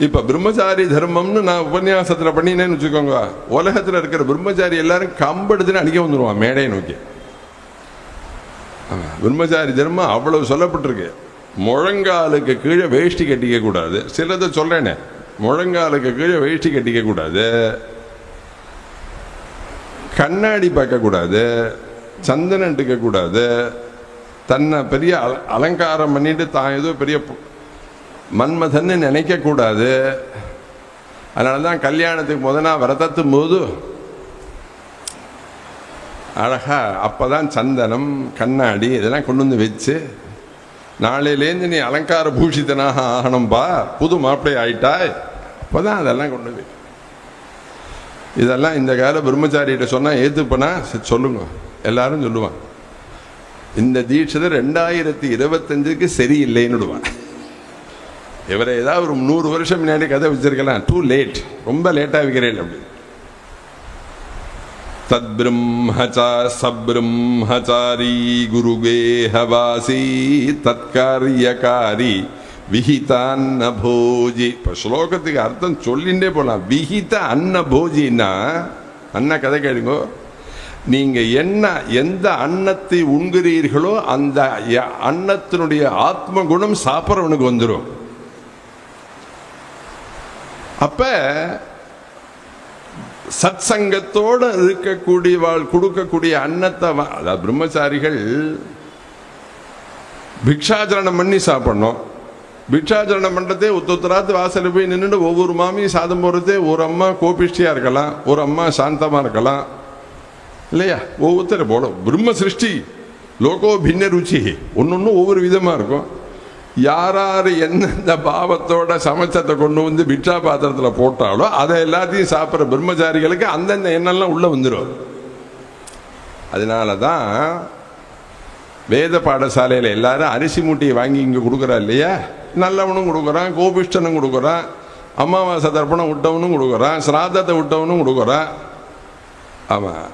இப்போ பிரம்மச்சாரி தர்மம்னு நான் உபன்யாசத்தில் பண்ணினேன்னு வச்சுக்கோங்க. உலகத்துல இருக்கிற பிரம்மச்சாரி எல்லாரும் கம்பெடுத்துன்னு அடிக்க வந்துருவான் மேடையை நோக்கி. ஆமா, பிரம்மச்சாரி தர்மம் அவ்வளவு சொல்லப்பட்டிருக்கு. முழங்காலுக்கு கீழே வேஷ்டி கட்டிக்க கூடாது. சிலதை சொல்றேனே முழங்காலுக்கு கீழே வேஷ்டி கட்டிக்க கூடாது. கண்ணாடி பார்க்கக்கூடாது சந்தனம் எடுக்கக்கூடாது தன்னை பெரிய அல- அலங்காரம் பண்ணிட்டு தான் ஏதோ பெரிய மன்மதன்னு நினைக்க கூடாது அதனால தான் கல்யாணத்துக்கு முத நாள் வரதத்தும் போது அழகா அப்பதான் சந்தனம் கண்ணாடி இதெல்லாம் கொண்டு வந்து வச்சு நாளையிலேருந்து நீ அலங்கார பூஷித்தனாக ஆகணும்பா புது மாப்பிள்ளை ஆயிட்டாய். அப்பதான் அதெல்லாம் கொண்டு வை இதெல்லாம் இந்த கால பிரம்மச்சாரிகிட்ட சொன்னால் ஏற்றுப்பனா சொல்லுங்க. எல்லாரும் சொல்லுவான் இந்த தீட்சதை ரெண்டாயிரத்தி இருபத்தஞ்சுக்கு சரியில்லைன்னு விடுவான். இவரை ஏதாவது ஒரு நூறு வருஷம் முன்னாடி கதை வச்சிருக்கலாம். டூ லேட் ரொம்ப லேட்டாக வைக்கிறேன் அப்படி. தத்பிரம்மச்சா சப்ரம்மச்சாரி குருகேஹவாசி தற்காரியகாரி விஹிதான்ன போஜி இப்போ ஸ்லோகத்துக்கு அர்த்தம் சொல்லிண்டே போகலாம் விஹித அன்ன போஜின்னா அண்ணா கதை கேளுங்கோ. நீங்க என்ன எந்த அன்னத்தை உண்கிறீர்களோ அந்த ய- அன்னத்தினுடைய ஆத்ம குணம் சாப்பிட்றவனுக்கு வந்துடும் அப்ப சத் சங்கத்தோட இருக்கக்கூடிய வாழ் கொடுக்கக்கூடிய அன்னத்தை அதாவது பிரம்மச்சாரிகள் பிக்ஷாச்சரணம் பண்ணி சாப்பிடணும். பிக்ஷாச்சரணம் பண்ணுறதே ஒத்தொத்தராத்து வாசலில் போய் நின்றுட்டு ஒவ்வொரு மாமியும் சாதம் போடுறதே ஒரு அம்மா கோபிஷ்டியாக இருக்கலாம் ஒரு அம்மா சாந்தமாக இருக்கலாம். இல்லையா? ஒவ்வொருத்தர் போடும் பிரம்ம சிருஷ்டி லோகோ பின்ன ருச்சி. ஒன்னொன்னு ஒவ்வொரு விதமாக இருக்கும். யாரார் எந்தெந்த பாவத்தோட சமைச்சத்தை கொண்டு வந்து பிட்சா பாத்திரத்தில் போட்டாலோ அதை எல்லாத்தையும் சாப்பிட்ற பிரம்மச்சாரிகளுக்கு அந்தந்த எண்ணெல்லாம் உள்ளே வந்துடும் அதனால தான் வேத பாடசாலையில் எல்லாரும் அரிசி மூட்டையை வாங்கி இங்கே கொடுக்குறா இல்லையா? நல்லவனும் கொடுக்குறான் கோபிஷ்டனும் கொடுக்குறான் அமாவாசை தர்ப்பணம் விட்டவனும் கொடுக்குறான் சிராதத்தை விட்டவனும் கொடுக்குறான். ஆமாம்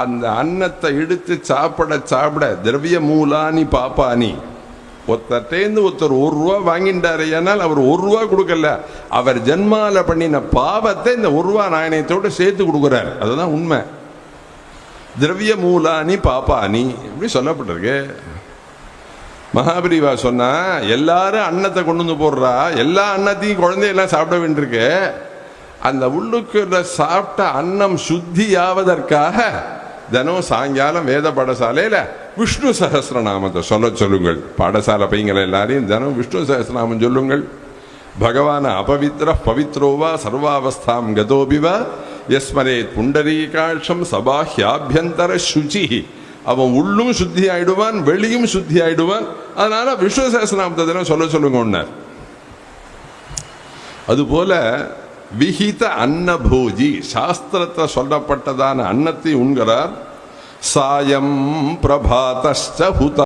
அந்த அன்னத்தை எடுத்து சாப்பிட சாப்பிட திரவிய மூலானி பாப்பானி ஒருத்தர்ட்டேந்து ஒருத்தர் ஒரு ரூபா வாங்கிட்டாரு ஏன்னால் அவர் ஒரு ரூபா கொடுக்கல. அவர் ஜென்மால பண்ணின பாவத்தை இந்த ஒரு ரூபா நாணயத்தோடு சேர்த்து கொடுக்குறாரு. அதுதான் உண்மை. திரவிய மூலானி பாப்பானி. இப்படி சொல்லப்பட்டிருக்கு. மகாபிரிவா சொன்னா எல்லாரும் அன்னத்தை கொண்டு வந்து போடுறா. எல்லா அன்னத்தையும் குழந்தையெல்லாம் சாப்பிட வேண்டியிருக்கு. அந்த உள்ளுக்குள்ள சாப்பிட்ட அன்னம் சுத்தி ஆவதற்காக தினம் சாயங்காலம் வேத பாடசாலையில் விஷ்ணு சகசிரநாமத்தை சொல்ல சொல்லுங்கள். பாடசாலை பையங்களை எல்லாரையும் தினம் விஷ்ணு சகசிரநாமம் சொல்லுங்கள். பகவான் அபவித்ர பவித்ரோவா சர்வாவஸ்தாம் கதோபிவா எஸ்மரே புண்டரீகாட்சம் சபாஹ்யாபியந்தர சுச்சி அவன் உள்ளும் சுத்தி ஆயிடுவான் வெளியும் சுத்தி ஆயிடுவான் அதனால விஷ்ணு சகசிரநாமத்தை தினம் சொல்ல சொல்லுங்க ஒன்னார் அதுபோல விஹித அன்னபூஜி சாஸ்திரத்தில் சொல்லப்பட்டதான அன்னத்தை உண்கிறார். சாயம் பிரபாத்த